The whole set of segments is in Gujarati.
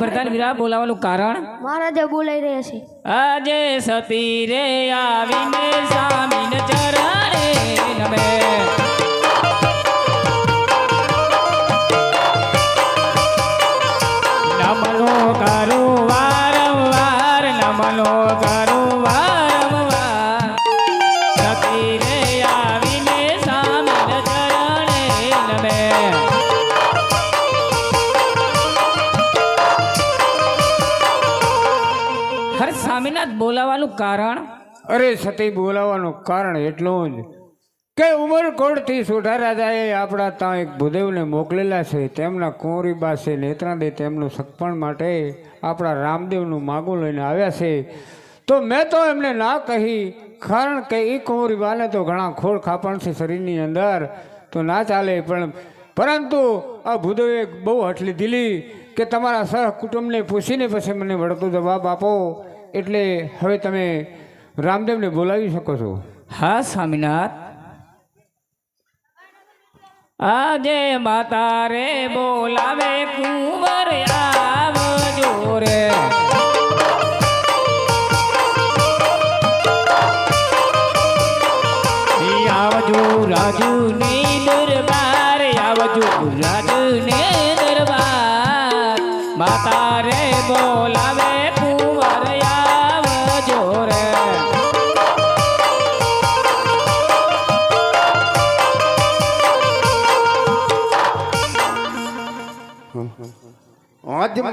ભરતાન વીરા બોલાવાનું કારણ? મહારાજા બોલાઈ રહ્યા છે. આજે સતી રે આવીને સામીને ચરણે નમે. સ્વામીનાથ બોલાવાનું કારણ? અરે સતી, બોલાવાનું કારણ એટલું જ કે ઉમરકોટથી સોઢા રાજાએ આપણા ત્યાં એક ભૂદેવને મોકલેલા છે. તેમના કુંવરી પાસે નેત્રાદે તેમનું સગપણ માટે આપણા રામદેવનું માગું લઈને આવ્યા છે. તો મેં તો એમને ના કહી, કારણ કે એ કુંવરી બાને તો ઘણા ખોળ ખાપણ છે શરીરની અંદર. તો ના ચાલે પણ, પરંતુ આ ભૂદેવે બહુ હટલી દીલી કે તમારા સહ કુટુંબને પૂછીને પછી મને વળતો જવાબ આપો. એટલે હવે તમે રામદેવને બોલાવી શકો છો. હા, સ્વામિનાથ. આજે માતા રે બોલાવે કુંવર આવજો રે.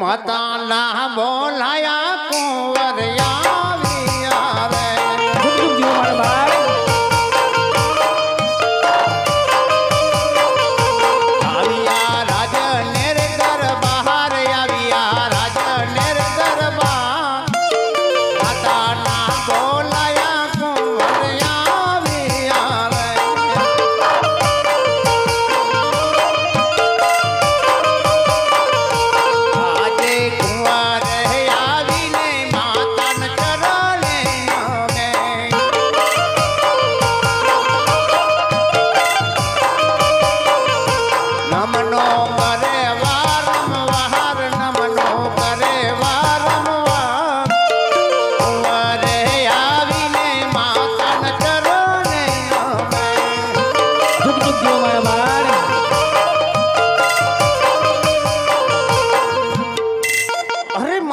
અજ માતા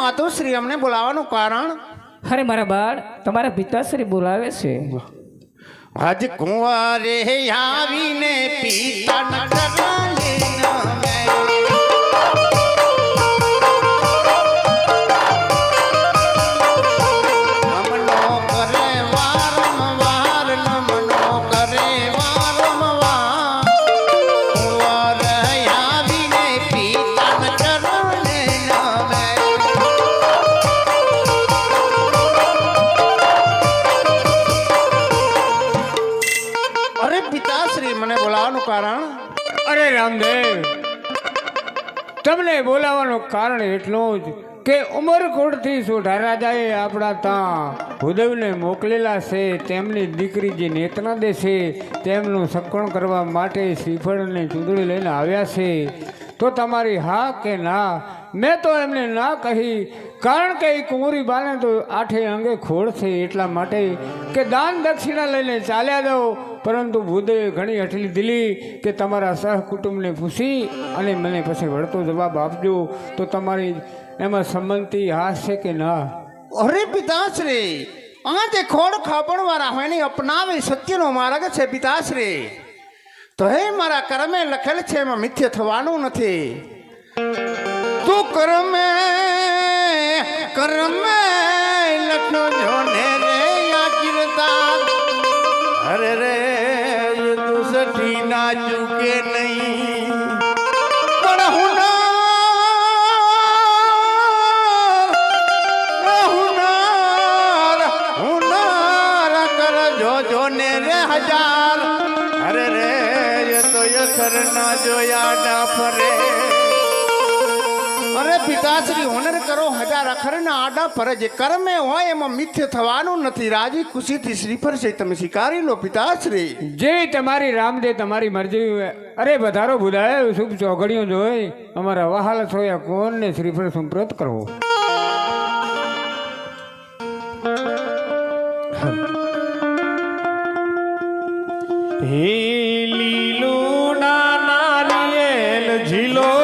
માતુશ્રી અમને બોલાવવાનું કારણ? અરે મારા બાળ તમારા પિતાશ્રી બોલાવે છે. આજ કુંવારે આવીને પિતા ચરણે બોલાવવાનું કારણ એટલું જ કે ઉમરકોટથી સોઢા રાજાએ આપણા ત્યાં ભૂદેવને મોકલેલા છે, તેમની દીકરી જે નેતનાદે છે, તેમનું સકણ કરવા માટે શ્રીફળ અને ચૂંદડી લઈને આવ્યા છે. તો તમારી હા કે ના? મેં તો એમને ના કહી, કારણ કે એ કુંવરી બાને તો આઠે અંગે ખોળ છે એટલા માટે કે દાન દક્ષિણા લઈને ચાલ્યા જાઓ. પરંતુ ભૂદેવે ઘણી હઠલી દીલી કે તમારા સહકુટુંબને પૂછી અને મને પછી વળતો જવાબ આપજો. તો તમારી એમાં સંમતિ હા છે કે ના? અરે પિતાશ્રી, આ તે ખોડ ખાપણ વાળા હોય અપનાવે સત્યનો માર્ગ છે પિતાશ્રી. તો હે, મારા કર્મે લખેલ છે, એમાં મિથ્ય થવાનું નથી. તું કર્મે કર્મે લખ્યો જો ને રે આ કીર્તા અરે રે તું સઠી ના ચૂકે નહીં. પણ હું હુનાર હુનાર કર જો જો ને રે હજાર. અરે રે તો યખર ના જોયા ના ફરે. અરે પિતાશ્રી હોનર કરો હજાર અખરના આડા પર જે કર્મે હોય એમાં મિથ્ય થવાનું નથી. રાજી ખુશીથી શ્રીફર છે તમે સ્વીકારી લો પિતાશ્રી. જે તમારી રામદે તમારી મરજી અરે વધારો બુધાય શુભ ચોઘડીઓ જોઈ. અમારા વહાલ સોયા કોણને શ્રીફળ સંપ્રત કરવો? હે લીલું નારિયેલ ઝીલો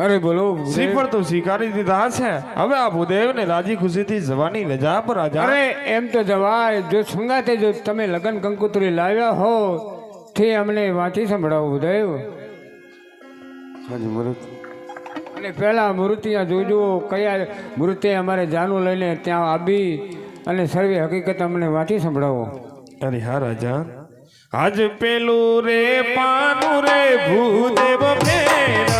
અરે બોલો શ્રીફળ તો સ્વીકારી દીધા છે હવે આ ભૂદેવને રાજી ખુશીથી જવાની રજા પર રાજા અરે એમ તો જવાય જો સંગાતે જો તમે લગન કંકુતરી લાવ્યા હો તે અમને વાંચી સંભળાવો બુધાય અને પહેલા મૂર્તિયા જોજો કયા મૂર્તિ અમારે જાનું લઈને ત્યાં આવી અને સર્વે હકીકત અમને વાંચી સંભળાવો. અરે હા રાજા. આજ પેલું રે પાનું રે ભૂદેવ ફેરવે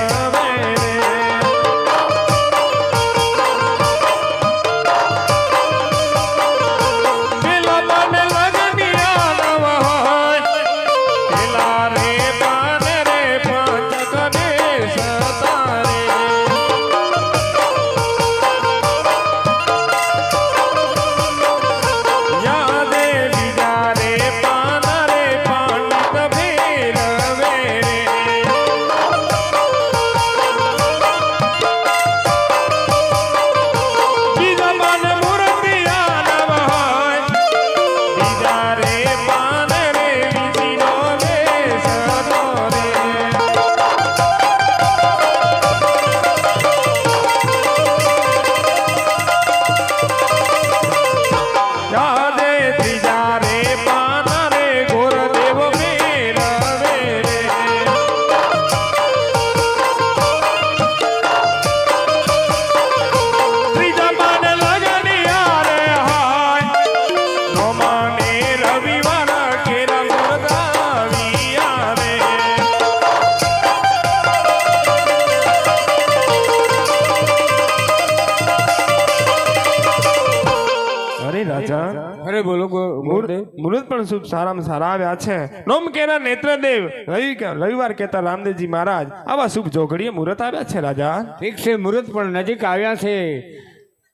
પણ શુભ સારામાં સારા આવ્યા છે? નોમ કેના નેત્રદેવ? રવિ રવિવાર કહેતા રામદેવજી મહારાજ આવા શુભ જોગડીએ મુહૂર્ત આવ્યા છે રાજા? ઠીક છે મુહૂર્ત પણ નજીક આવ્યા છે.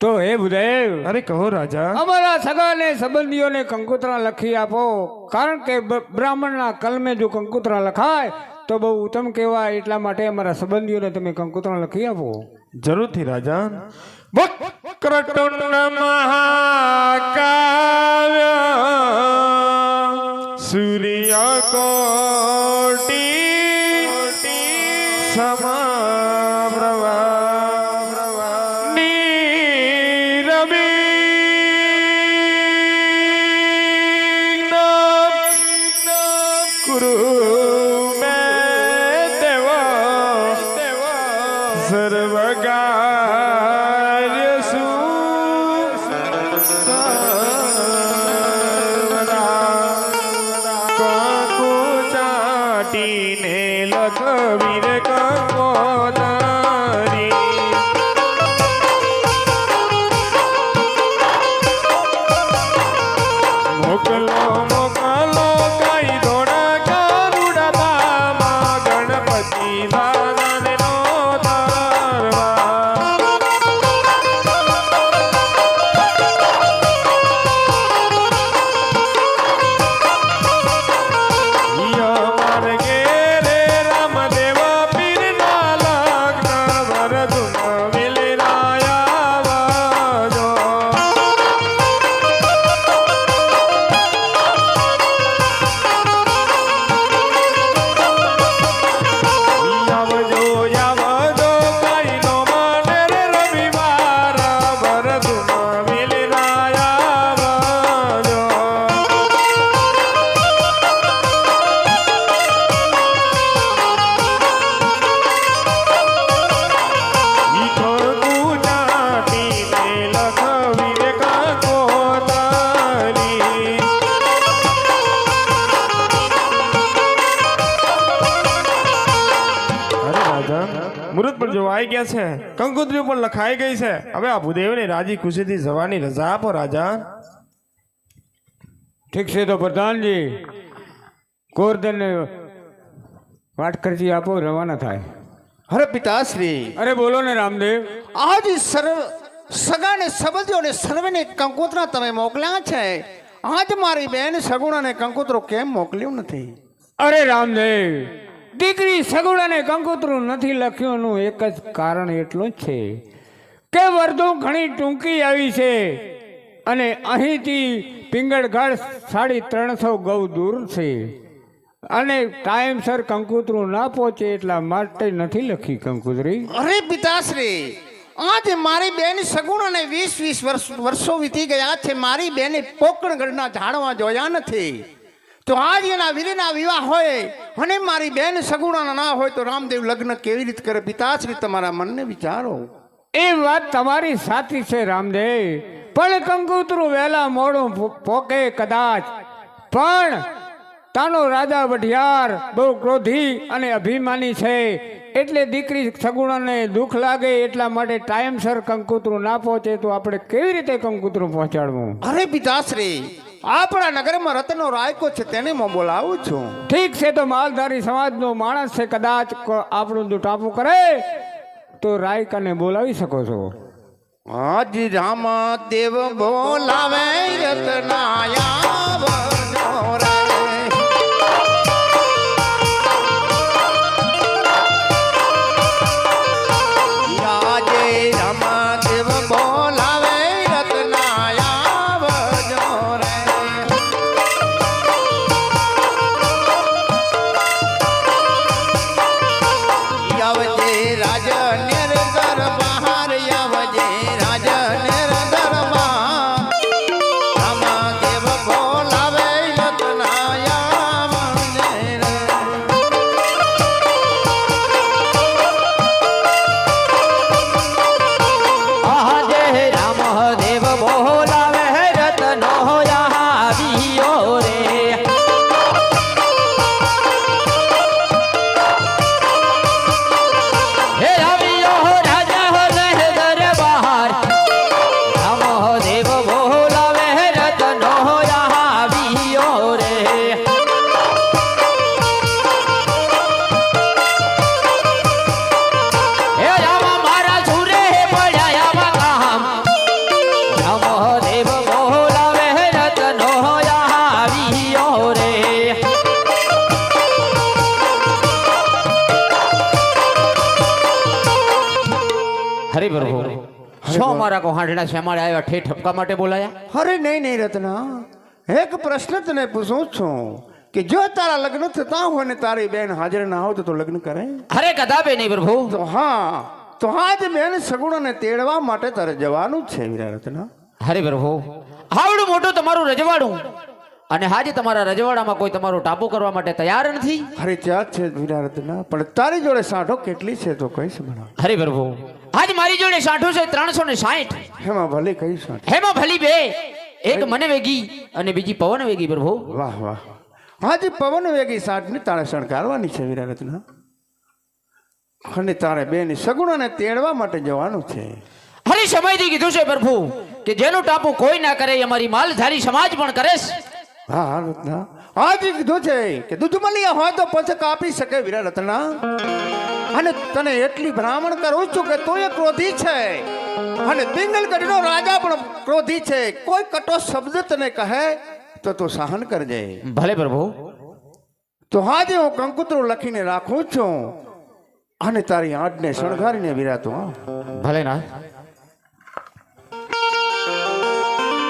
તો હે ભૂદેવ અરે કહો રાજા. અમારા સગાને સંબંધીઓને કંકુતરા લખી આપો. કારણ કે બ્રાહ્મણના કલમે જો કંકુતરા લખાય તો બહુ ઉત્તમ કહેવાય. એટલા માટે અમારા સંબંધીઓને તમે કંકુતરા લખી આપો. જરૂરથી રાજા. વક્રટુંડ મહાકાવ્ય સૂર્ય કોટી સમપ્રભા આવી ગયા છે. કંકુત્રી પણ લખાઈ ગઈ છે. હવે આ ભૂદેવને રાજી ખુશીથી જવાની રજા આપો રાજા. ઠીક છે તો પ્રધાનજી ગોરધનને વાટકરજી આપો રવાના થાય. અરે પિતાશ્રી. અરે બોલો ને રામદેવ. આજ સર્વ સગાને સંબંધીઓને સર્વેને કંકોત્રા તમે મોકલ્યા છે. આજ મારી બેન સગુણાને કંકોત્રો કેમ મોકલ્યું નથી? અરે રામદેવ દીકરી સગુડાને કંકોત્રું નથી લખ્યુંનું એક જ કારણ એટલું છે કે વર્ધો ઘણી ટૂંકી આવી છે અને અહીંથી પિંગળગઢ સાડી ત્રણસો ગૌ દૂર છે. અને ટાઈમસર કંકુતરું ના પહોંચે એટલા માટે નથી લખી કંકુતરી. અરે પિતાશ્રી આજે મારી બેન સગુણ અને વીસ વીસ વર્ષ વર્ષો વીતી ગયા છે, મારી બેને પોકણગઢના ઝાડવા જોયા નથી. તો આજ એના વીરના વિવાહ હોય અને મારી બેન સગુણાના ના હોય તો રામદેવ લગ્ન કેવી રીતે કરે? પિતાશ્રી તમારા મનને વિચારો. એ વાત તમારી સાચી છે રામદેવ. પણ કંકુતરું વહેલા મોડું પોકે કદાચ. પણ તાનો રાજા વઢિયાર બહુ ક્રોધી અને અભિમાની છે. એટલે દીકરી સગુણાને દુઃખ લાગે એટલા માટે ટાઈમસર કંકુતરું ના પહોંચે તો આપણે કેવી રીતે કંકુતરું પહોંચાડવું? અરે પિતાશ્રી આપણા નગરમાં રત્નો રાયકો છે તેને હું બોલાવું છું. ઠીક છે તો માલધારી સમાજનો માણસ છે કદાચ આપણું જો ટાપુ કરે તો રાયકાને બોલાવી શકો છો. હાજી રામ દેવ બોલાવે રતનાયા હરે પ્રભુ શું મારા કોહાંડના શ્યામાળે આવ્યા ઠે ઠપકા માટે બોલાયા. અરે નહીં નહીં રત્ના. એક પ્રશ્ન તને પૂછું છું કે જો તારા લગ્ન થતા હોય ને તારી બેન હાજર ના હોય તો તું લગ્ન કરે? અરે કદાપે નહીં પ્રભુ. તો હા તો આજ બેન સગુણોને તેડવા માટે તારે જવાનું છે વીરા રત્ના. હરે પ્રભુ. આવડું મોટું તમારું રજવાડું. અને હાજે તમારા રજવાડામાં કોઈ તમારું ટાપુ કરવા માટે તૈયાર નથી? અરે ત્યાં છે વીરા પણ તારી જોડે સાંઠો કેટલી છે તો કહીશ ભણા હરે પ્રભુ આજ મારી જોડે સાઠો છે ત્રણસો ને સાઠ હેમાં ભલે કઈ સાંઠ. હેમાં ભલી બે. એક મને વેગી અને બીજી પવન વેગી પ્રભુ. વાહ વાહ. આજે પવન વેગી સાંઠને તારે શણગારવાની છે વીરા અને તારે બેન સગુણોને તેડવા માટે જવાનું છે. હરી સમયથી કીધું છે પ્રભુ કે જેનું ટાપુ કોઈ ના કરે એ અમારી માલધારી સમાજ પણ કરે છે. હા હા રત્ના આજે કીધું છે કે દૂધ મળ્યા હોય તો પછી કાપી શકે વીરા રત્ના અને તને એટલી ભ્રામણ કરું છું કે તું એ ક્રોધી છે. અને પિંગલગઢનો રાજા પણ ક્રોધી છે. કોઈ કટો શબ્દ તને કહે તો તું સહન કરજે. ભલે પ્રભુ. તો આજે હું કંકુતરું લખીને રાખું છું. અને તારી આંટને શણગારીને વિરાતો ભલે ના.